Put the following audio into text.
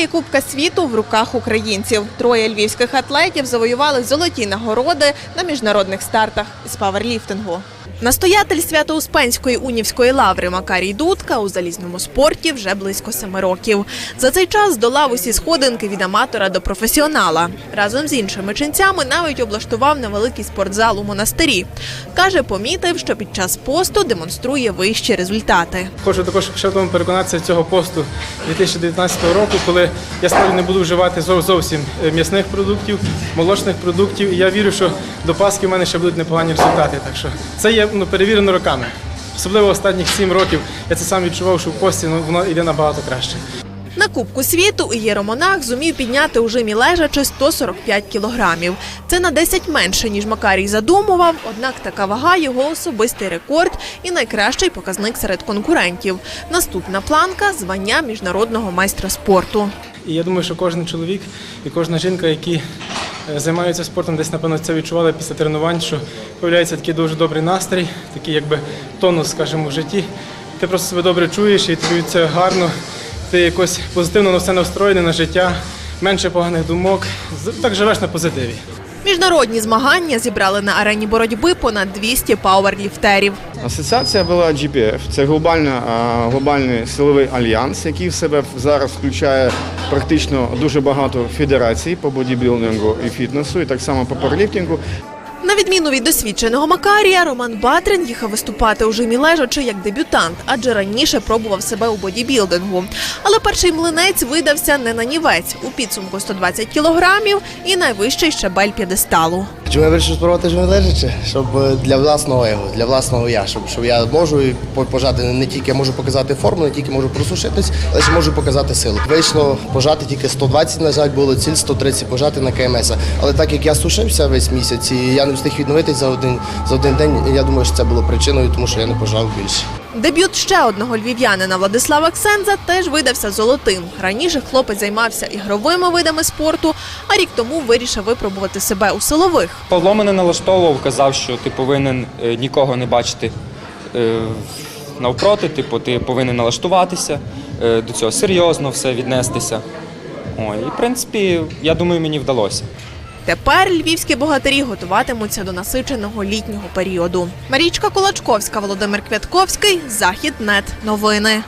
Трофеї Кубка світу в руках українців. Троє львівських атлетів завоювали золоті нагороди на міжнародних стартах з паверліфтингу. Настоятель Свято-Успенської унівської лаври Макарій Дудка у залізному спорті вже близько семи років. За цей час здолав усі сходинки від аматора до професіонала. Разом з іншими ченцями навіть облаштував невеликий спортзал у монастирі. Каже, помітив, що під час посту демонструє вищі результати. Хочу також ще в тому переконатися цього посту 2019 року, коли я справді не буду вживати зовсім е, м'ясних продуктів, молочних продуктів. І я вірю, що до Пасхи в мене ще будуть непогані результати. Так що це є ну, перевірено роками. Особливо останніх сім років я це сам відчував, що в пості ну, воно йде набагато краще. На Кубку світу єромонах зумів підняти у жимі лежачи 145 кілограмів. Це на 10 менше, ніж Макарій задумував, однак така вага його особистий рекорд і найкращий показник серед конкурентів. Наступна планка звання міжнародного майстра спорту. І я думаю, що кожен чоловік і кожна жінка, які займаються спортом, десь напевно це відчували після тренувань, що з'являється такий дуже добрий настрій, такий якби тонус, скажімо, в житті. Ти просто себе добре чуєш і тобі це гарно. Ти якось позитивно на все настроєний на життя, менше поганих думок. Так живеш на позитиві. Міжнародні змагання зібрали на арені боротьби понад 200 пауерліфтерів. Асоціація була GPF. Це глобальна, глобальний силовий альянс, який в себе зараз включає практично дуже багато федерацій по бодібілдингу і фітнесу, і так само по пауерліфтингу. На відміну від досвідченого Макарія, Роман Батрин їхав виступати у жимі лежачи як дебютант, адже раніше пробував себе у бодібілдингу. Але перший млинець видався не на нівець у підсумку 120 кілограмів і найвищий щабель п'єдесталу. Чому я вирішив спробувати жми лежачи? Щоб е, для власного его, для власного я, щоб, щоб я можу пожати не тільки можу показати форму, не тільки можу просушитись, але ще можу показати силу. Вийшло пожати тільки 120, на жаль, було ціль 130 пожати на КМС. Але так як я сушився весь місяць і я не встиг відновитись за один за один день, я думаю, що це було причиною, тому що я не пожав більше. Дебют ще одного львів'янина Владислава Ксенза теж видався золотим. Раніше хлопець займався ігровими видами спорту, а рік тому вирішив випробувати себе у силових. Павло мене налаштовував, казав, що ти повинен е, нікого не бачити е, навпроти, типу, ти повинен налаштуватися, е, до цього серйозно все віднестися. Ой, і в принципі, я думаю, мені вдалося. Тепер львівські богатирі готуватимуться до насиченого літнього періоду. Марічка Кулачковська, Володимир Квятковський, Захід Нет. Новини.